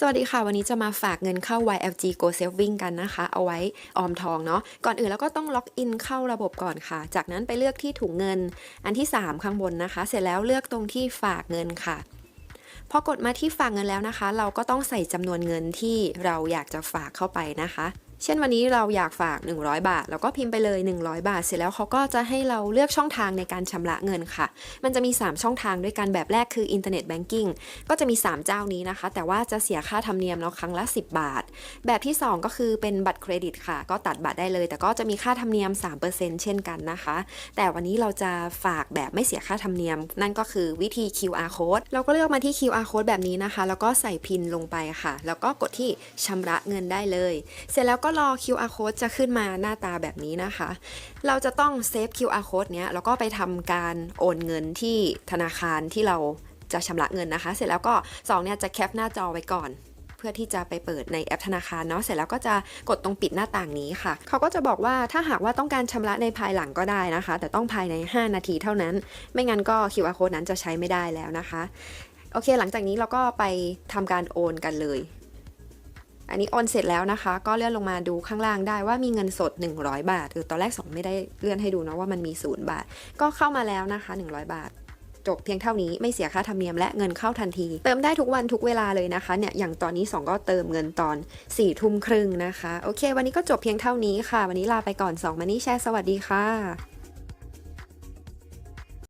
สวัสดีค่ะ วันนี้จะมาฝากเงินเข้า YLG Go Saving กันนะคะ เอาไว้ออมทองเนาะก่อนอื่นแล้วก็ต้องล็อกอินเข้าระบบก่อนค่ะ จากนั้นไปเลือกที่ถุงเงิน อันที่ 3 ข้างบนนะคะ เสร็จแล้วเลือกตรงที่ฝากเงินค่ะพอกดมาที่ฝากเงินแล้วนะคะ เราก็ต้องใส่จำนวนเงินที่เราอยากจะฝากเข้าไปนะคะ เช่นวันนี้เราอยากฝาก 100 บาท เราก็พิมพ์ไปเลย 100 บาท เสร็จแล้วเขาก็จะให้เราเลือกช่องทางในการชำระเงินค่ะ มันจะมี 3 ช่องทางด้วยกันแบบแรกคืออินเทอร์เน็ตแบงกิ้งก็จะมี 3 เจ้านี้นะคะ แต่ว่าจะเสียค่าธรรมเนียมเนาะครั้งละ 10 บาท แบบที่ 2 ก็คือเป็นบัตรเครดิตค่ะ ก็ตัดบัตรได้เลย แต่ก็จะมีค่าธรรมเนียม 3%เช่นกันนะคะ แต่วันนี้เราจะฝากแบบไม่เสียค่าธรรมเนียม นั่นก็คือวิธี QR code เราก็เลือกมาที่ QR code แบบนี้นะคะ แล้วก็ใส่พินลงไปค่ะ แล้วก็กดที่ชำระเงินได้เลย เสร็จแล้วก็รอ QR code จะขึ้นมาหน้าตาแบบนี้นะคะ เราจะต้องเซฟ QR code เนี้ยแล้วก็ไปทำการโอนเงินที่ธนาคารที่เราจะชำระเงินนะคะ เสร็จแล้วก็สองเนี่ยจะแคปหน้าจอไว้ก่อน เพื่อที่จะไปเปิดในแอปธนาคารเนาะเสร็จแล้วก็จะกดตรงปิดหน้าต่างนี้ค่ะ เขาก็จะบอกว่าถ้าหากว่าต้องการชำระในภายหลังก็ได้นะคะ แต่ต้องภายใน 5 นาทีเท่านั้น ไม่งั้นก็ QR code นั้นจะใช้ไม่ได้แล้วนะคะโอเค หลังจากนี้เราก็ไปทำการโอนกันเลย อันนี้โอนเสร็จแล้วนะคะ ก็เลื่อนลงมาดูข้างล่างได้ว่ามีเงินสด 100 บาทเออตอนแรกสองไม่ได้เลื่อนให้ดูนะว่ามันมี 0 บาท ก็เข้ามาแล้วนะคะ 100 บาทจบเพียงเท่านี้ไม่เสียค่าธรรมเนียมและเงินเข้าทันที เติมได้ทุกวันทุกเวลาเลยนะคะเนี่ยอย่างตอนนี้ 2 ก็เติมเงินตอน4ี่ทุ่มครึ่งนะคะ โอเค วันนี้ก็จบเพียงเท่านี้ค่ะ วันนี้ลาไปก่อน2มานี่แชร์สวัสดีค่ะ